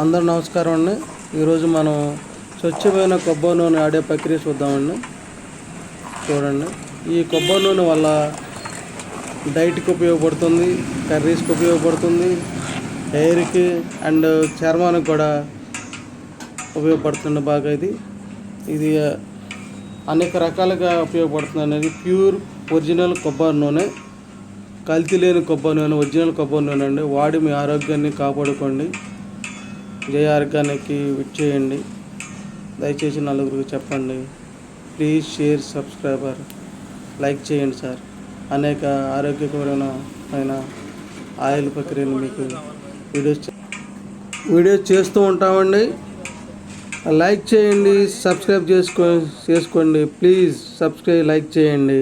అందరూ నమస్కారం అండి. ఈరోజు మనం స్వచ్ఛమైన కొబ్బరి నూనె ఆడే ప్రక్రియ చూద్దామండి. చూడండి. ఈ కొబ్బరి నూనె వల్ల డైట్కి ఉపయోగపడుతుంది కర్రీస్కి ఉపయోగపడుతుంది హెయిర్కి అండ్ చర్మానికి కూడా ఉపయోగపడుతుంది బాగా ఇది. ఇది అనేక రకాలుగా ఉపయోగపడుతుంది అనేది ప్యూర్ ఒరిజినల్ కొబ్బరి నూనె. కల్తీ లేని కొబ్బరి నూనె ఒరిజినల్ కొబ్బరి నూనె అండి. వాడి మీ ఆరోగ్యాన్ని కాపాడుకోండి. జయ ఆర్గానిక్కి విచ్చేయండి. దయచేసి నలుగురికి చెప్పండి. ప్లీజ్ షేర్ సబ్స్క్రైబర్ లైక్ చేయండి సార్. అనేక ఆరోగ్యకరమైన ఆయిల్ ప్రక్రియను మీకు వీడియోస్ వీడియోస్ చేస్తూ ఉంటామండి. లైక్ చేయండి సబ్స్క్రైబ్ చేసుకో చేసుకోండి. ప్లీజ్ సబ్స్క్రైబ్ లైక్ చేయండి.